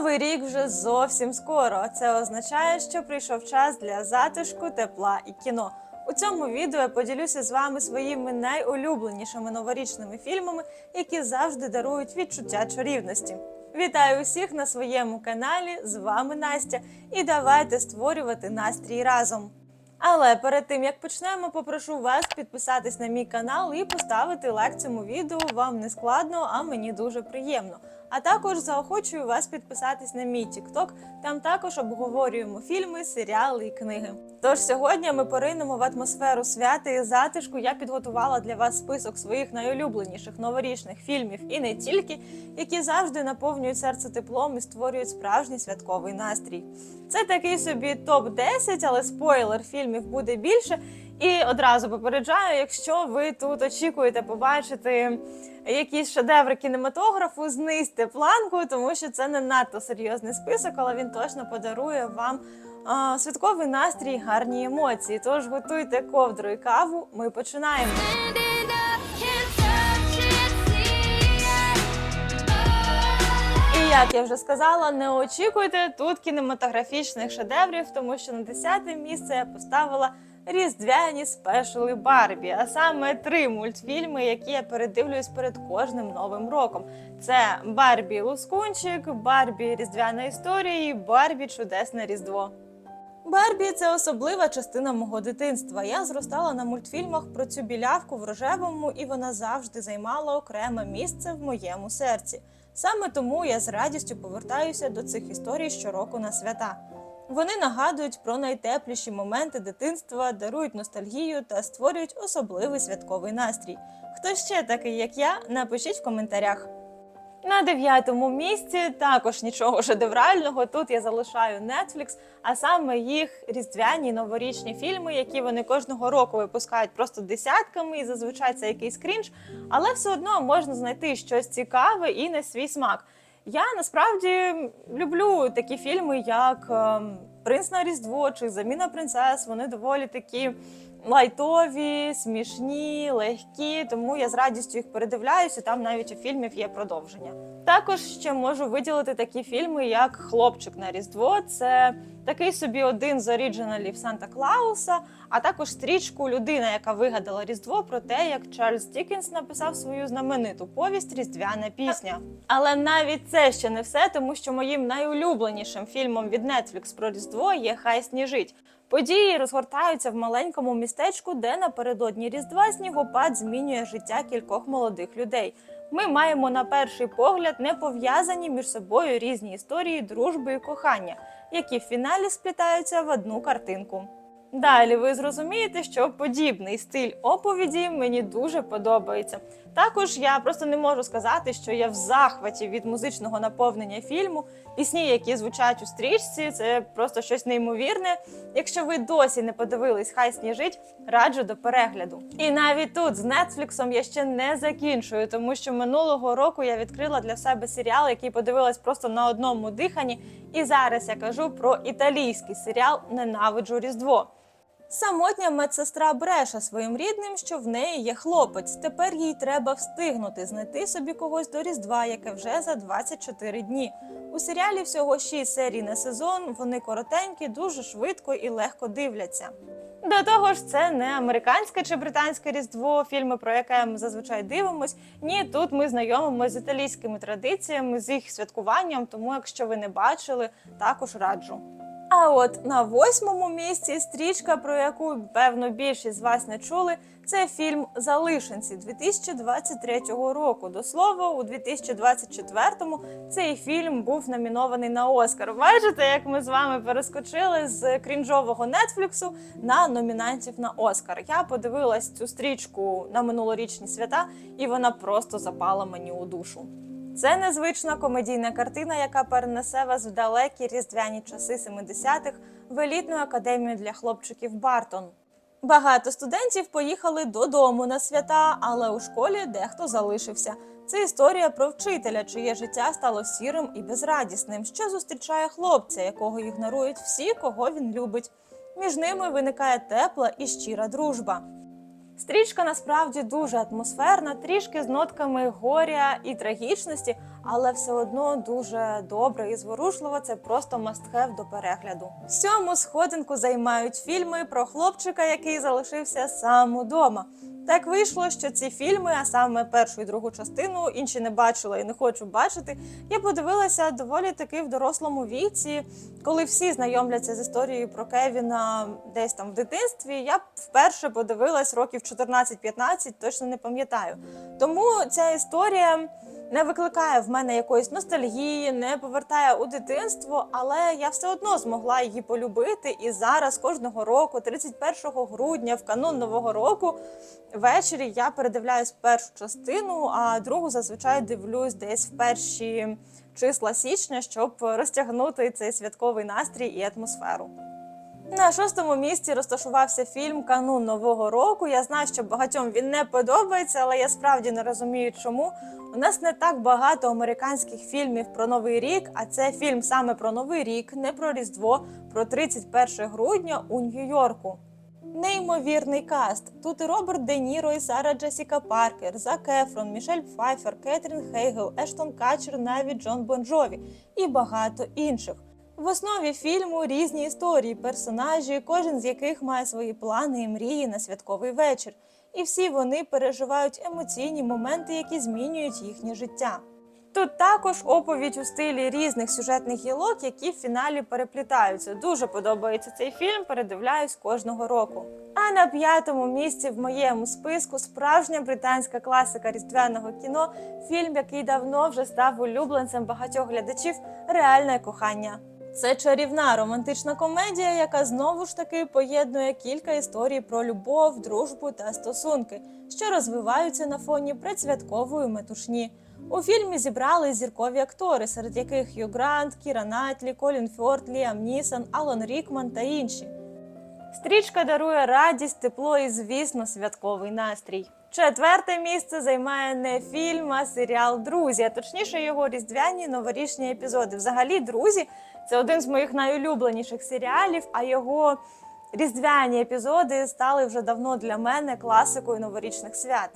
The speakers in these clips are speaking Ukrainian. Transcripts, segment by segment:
Новий рік вже зовсім скоро. Це означає, що прийшов час для затишку, тепла і кіно. У цьому відео я поділюся з вами своїми найулюбленішими новорічними фільмами, які завжди дарують відчуття чарівності. Вітаю усіх на своєму каналі. З вами Настя, і давайте створювати настрій разом. Але перед тим як почнемо, попрошу вас підписатись на мій канал і поставити лайк цьому відео. Вам не складно, а мені дуже приємно. А також заохочую вас підписатись на мій TikTok, Там також обговорюємо фільми, серіали і книги. Тож сьогодні ми поринемо в атмосферу свята і затишку. Я підготувала для вас список своїх найулюбленіших новорічних фільмів і не тільки, які завжди наповнюють серце теплом і створюють справжній святковий настрій. Це такий собі топ 10 але спойлер фільмів буде більше. І одразу попереджаю, якщо ви тут очікуєте побачити якісь шедеври кінематографу, знизьте планку, тому що це не надто серйозний список, але він точно подарує вам а, святковий настрій, гарні емоції. Тож готуйте ковдру і каву. Ми починаємо. Як я вже сказала, не очікуйте тут кінематографічних шедеврів, тому що на 10 місце я поставила різдвяні спешали Барбі, а саме три мультфільми, які я передивлююсь перед кожним новим роком. Це Барбі Лускунчик, Барбі Різдвяна історія і Барбі Чудесне Різдво. Барбі це особлива частина мого дитинства. Я зростала на мультфільмах про цю білявку в рожевому, і вона завжди займала окреме місце в моєму серці. Саме тому я з радістю повертаюся до цих історій щороку на свята. Вони нагадують про найтепліші моменти дитинства, дарують ностальгію та створюють особливий святковий настрій. Хто ще такий, як я, напишіть в коментарях. На дев'ятому місці також нічого шедеврального. Тут я залишаю Netflix, а саме їх різдвяні новорічні фільми, які вони кожного року випускають просто десятками, і зазвичай це якийсь крінж, але все одно можна знайти щось цікаве і на свій смак. Я насправді люблю такі фільми, як ем, Принц на Різдво чи Заміна принцес. Вони доволі такі лайтові, смішні, легкі, тому я з радістю їх передивляюся. Там навіть у фільмів є продовження. Також ще можу виділити такі фільми, як Хлопчик на Різдво. Це такий собі один з оріджиналів Санта Клауса, а також стрічку Людина, яка вигадала Різдво, про те, як Чарльз Діккенс написав свою знамениту повість Різдвяна пісня. Але навіть це ще не все, тому що моїм найулюбленішим фільмом від Netflix про Різдво є Хай сніжить. Події розгортаються в маленькому містечку, де напередодні Різдва снігопад змінює життя кількох молодих людей. Ми маємо на перший погляд не пов'язані між собою різні історії дружби і кохання, які в фіналі сплітаються в одну картинку. Далі ви зрозумієте, що подібний стиль оповіді мені дуже подобається. Також я просто не можу сказати, що я в захваті від музичного наповнення фільму. Пісні, які звучать у стрічці, це просто щось неймовірне. Якщо ви досі не подивились, хай сніжить, раджу до перегляду. І навіть тут з Нетфліксом я ще не закінчую, тому що минулого року я відкрила для себе серіал, який подивилась просто на одному диханні. І зараз я кажу про італійський серіал Ненавиджу Різдво. Самотня медсестра бреше своїм рідним, що в неї є хлопець. Тепер їй треба встигнути знайти собі когось до Різдва, яке вже за 24 дні. У серіалі всього 6 серій на сезон. Вони коротенькі, дуже швидко і легко дивляться. До того ж, це не американське чи британське різдво, фільми, про яке ми зазвичай дивимось. Ні, тут ми знайомимося з італійськими традиціями, з їх святкуванням. Тому, якщо ви не бачили, також раджу. А от на восьмому місці стрічка, про яку певно більшість з вас не чули, це фільм Залишенці 2023 року. До слова, у 2024-му цей фільм був номінований на Оскар. Бачите, як ми з вами перескочили з крінжового Нетфліксу на номінантів на Оскар. Я подивилась цю стрічку на минулорічні свята, і вона просто запала мені у душу. Це незвична комедійна картина, яка перенесе вас в далекі різдвяні часи 70-х в елітну академію для хлопчиків Бартон. Багато студентів поїхали додому на свята, але у школі дехто залишився. Це історія про вчителя, чиє життя стало сірим і безрадісним, що зустрічає хлопця, якого ігнорують всі, кого він любить. Між ними виникає тепла і щира дружба. Стрічка насправді дуже атмосферна, трішки з нотками горя і трагічності, але все одно дуже добре і зворушливо. Це просто мастхев до перегляду. Сьому сходинку займають фільми про хлопчика, який залишився сам удома. Так вийшло, що ці фільми, а саме першу і другу частину, інші не бачила і не хочу бачити. Я подивилася доволі таки в дорослому віці, коли всі знайомляться з історією про Кевіна десь там в дитинстві. Я вперше подивилась років 14-15, точно не пам'ятаю. Тому ця історія не викликає в мене якоїсь ностальгії, не повертає у дитинство, але я все одно змогла її полюбити. І зараз кожного року, 31 грудня, в канун нового року, ввечері я передивляюсь першу частину, а другу зазвичай дивлюсь десь в перші числа січня, щоб розтягнути цей святковий настрій і атмосферу. На шостому місці розташувався фільм Канун Нового року. Я знаю, що багатьом він не подобається, але я справді не розумію, чому. У нас не так багато американських фільмів про Новий рік, а це фільм саме про Новий рік, не про Різдво, про 31 грудня у Нью-Йорку. Неймовірний каст. Тут і Роберт Де Ніро, і Сара Джесіка Паркер, Зак Ефрон, Мішель Пфайфер, Кетрін Хейгел, Ештон Качер, навіть Джон Бонджові і багато інших. В основі фільму різні історії, персонажі, кожен з яких має свої плани і мрії на святковий вечір. І всі вони переживають емоційні моменти, які змінюють їхнє життя. Тут також оповідь у стилі різних сюжетних гілок, які в фіналі переплітаються. Дуже подобається цей фільм, передивляюсь кожного року. А на п'ятому місці в моєму списку справжня британська класика різдвяного кіно, фільм, який давно вже став улюбленцем багатьох глядачів Реальне кохання. Це чарівна романтична комедія, яка знову ж таки поєднує кілька історій про любов, дружбу та стосунки, що розвиваються на фоні предсвяткової метушні. У фільмі зібрали зіркові актори, серед яких Хью Грант, Кіра Найтлі, Колін Форд, Ліам Нісон, Алан Рікман та інші. Стрічка дарує радість, тепло і, звісно, святковий настрій. Четверте місце займає не фільм, а серіал Друзі, а точніше його різдвяні новорічні епізоди. Взагалі, друзі, це один з моїх найулюбленіших серіалів, а його різдвяні епізоди стали вже давно для мене класикою новорічних свят.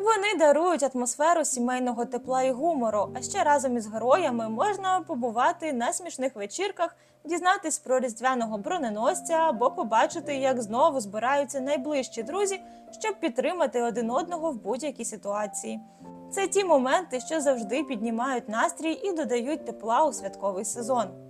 Вони дарують атмосферу сімейного тепла і гумору. А ще разом із героями можна побувати на смішних вечірках, дізнатись про різдвяного броненосця або побачити, як знову збираються найближчі друзі, щоб підтримати один одного в будь-якій ситуації. Це ті моменти, що завжди піднімають настрій і додають тепла у святковий сезон.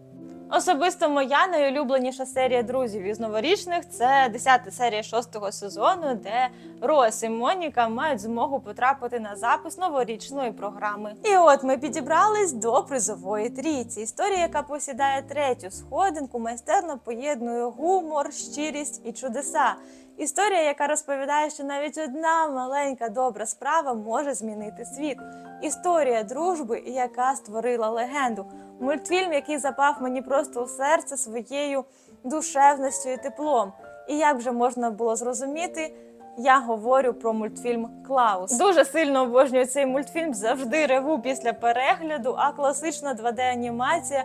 Особисто моя найулюбленіша серія друзів із новорічних це 10-та серія шостого сезону, де Рос і Моніка мають змогу потрапити на запис новорічної програми. І от ми підібрались до призової трійці. Історія, яка посідає третю сходинку, майстерно поєднує гумор, щирість і чудеса. Історія, яка розповідає, що навіть одна маленька добра справа може змінити світ. Історія дружби, яка створила легенду. Мультфільм, який запав мені просто у серце своєю душевністю і теплом. І як вже можна було зрозуміти, я говорю про мультфільм Клаус. Дуже сильно обожнюю цей мультфільм, завжди реву після перегляду, а класична 2D-анімація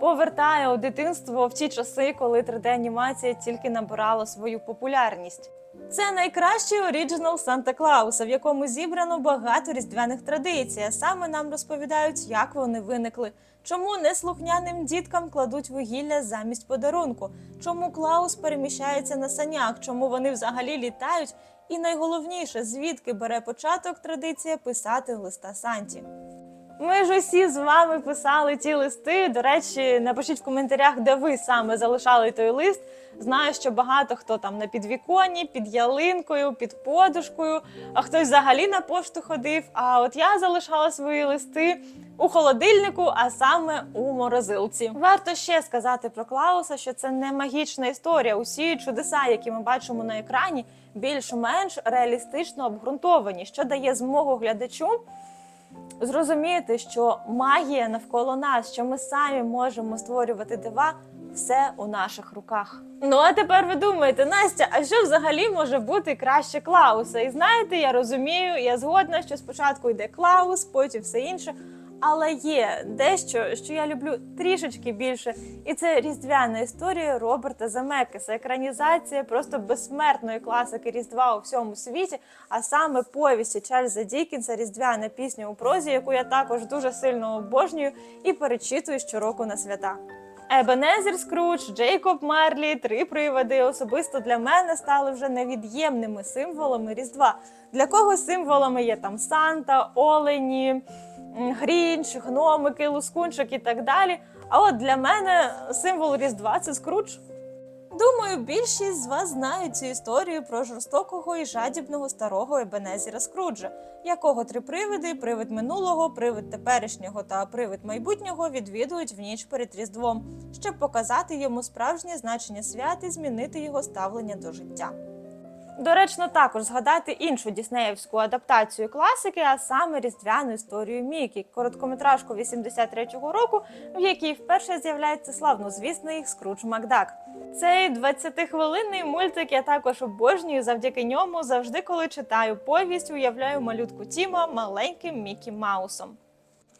повертає у дитинство в ті часи, коли 3D-анімація тільки набирала свою популярність. Це найкращий оріджинал Санта Клауса, в якому зібрано багато різдвяних традицій. А саме нам розповідають, як вони виникли, чому неслухняним діткам кладуть вугілля замість подарунку, чому Клаус переміщається на санях, чому вони взагалі літають, і найголовніше, звідки бере початок традиція писати листа Санті. Ми ж усі з вами писали ті листи. До речі, напишіть в коментарях, де ви саме залишали той лист. Знаю, що багато хто там на підвіконні, під ялинкою, під подушкою, а хтось взагалі на пошту ходив. А от я залишала свої листи у холодильнику, а саме у морозилці. Варто ще сказати про Клауса, що це не магічна історія. Усі чудеса, які ми бачимо на екрані, більш-менш реалістично обґрунтовані, що дає змогу глядачу зрозуміти, що магія навколо нас, що ми самі можемо створювати дива, все у наших руках. Ну а тепер ви думаєте, Настя, а що взагалі може бути краще Клауса? І знаєте, я розумію, я згодна, що спочатку йде Клаус, потім все інше. Але є дещо, що я люблю трішечки більше, і це різдвяна історія Роберта Земекеса, екранізація просто безсмертної класики Різдва у всьому світі, а саме повісті Чарльза Дікінса Різдвяна пісня у прозі, яку я також дуже сильно обожнюю і перечитую щороку на свята. Ебенезер Скрудж, Джейкоб Марлі, три приводи особисто для мене стали вже невід'ємними символами Різдва. Для когось символами є там Санта, Олені, Грінч, гномики, лускунчик і так далі. А от для мене символ Різдва це Скрудж. Думаю, більшість з вас знають цю історію про жорстокого і жадібного старого Ебенезіра Скруджа, якого три привиди, привид минулого, привид теперішнього та привид майбутнього відвідують в ніч перед Різдвом, щоб показати йому справжнє значення свят і змінити його ставлення до життя. Доречно також згадати іншу діснеївську адаптацію класики, а саме різдвяну історію Мікі, короткометражку 83-го року, в якій вперше з'являється славнозвісний Скрудж Макдак. Цей 20-хвилинний мультик я також обожнюю. Завдяки ньому завжди, коли читаю повість, уявляю малютку Тіма маленьким Мікі Маусом.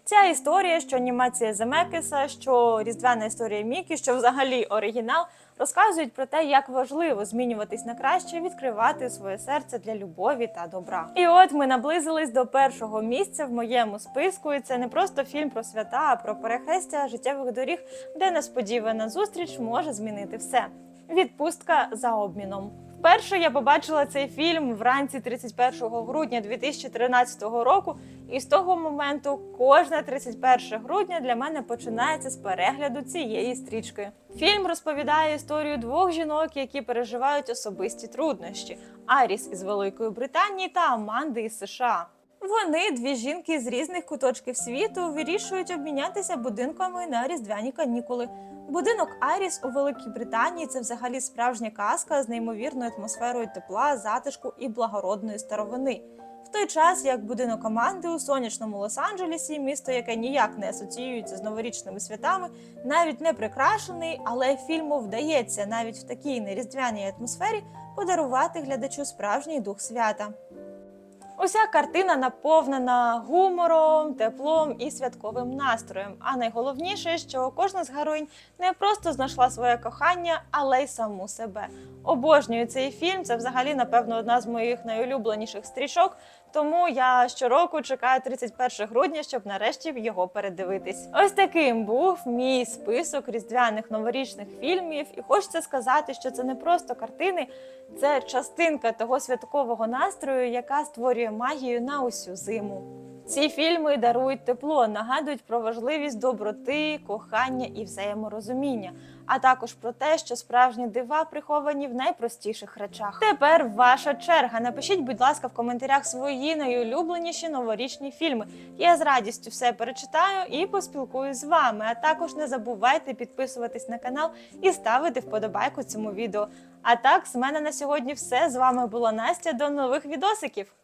Ця історія, що анімація Земекеса, що різдвяна історія Мікі, що взагалі оригінал, розказують про те, як важливо змінюватись на краще, відкривати своє серце для любові та добра. І от ми наблизились до першого місця в моєму списку. І це не просто фільм про свята, а про перехрестя життєвих доріг, де несподівана зустріч може змінити все. Відпустка за обміном. Вперше я побачила цей фільм вранці 31 грудня 2013 року, і з того моменту кожне 31 грудня для мене починається з перегляду цієї стрічки. Фільм розповідає історію двох жінок, які переживають особисті труднощі: Аріс із Великої Британії та Аманди із США. Вони, дві жінки з різних куточків світу, вирішують обмінятися будинками на різдвяні канікули. Будинок Айріс у Великій Британії це взагалі справжня казка з неймовірною атмосферою тепла, затишку і благородної старовини. Той час як будинок Аманди у сонячному Лос-Анджелесі, місто, яке ніяк не асоціюється з новорічними святами, навіть не прикрашений, але фільму вдається навіть в такій неріздвяній атмосфері подарувати глядачу справжній дух свята. Уся картина наповнена гумором, теплом і святковим настроєм. А найголовніше, що кожна з героїнь не просто знайшла своє кохання, але й саму себе. Обожнюю цей фільм. Це взагалі, напевно, одна з моїх найулюбленіших стрічок. Тому я щороку чекаю 31 грудня, щоб нарешті його передивитись. Ось таким був мій список різдвяних новорічних фільмів, і хочеться сказати, що це не просто картини, це частинка того святкового настрою, яка створює магію на усю зиму. Ці фільми дарують тепло, нагадують про важливість доброти, кохання і взаєморозуміння, а також про те, що справжні дива приховані в найпростіших речах. Тепер ваша черга. Напишіть, будь ласка, в коментарях свої найулюбленіші новорічні фільми. Я з радістю все перечитаю і поспілкуюсь з вами. А також не забувайте підписуватись на канал і ставити вподобайку цьому відео. А так, з мене на сьогодні все. З вами була Настя. До нових відосиків.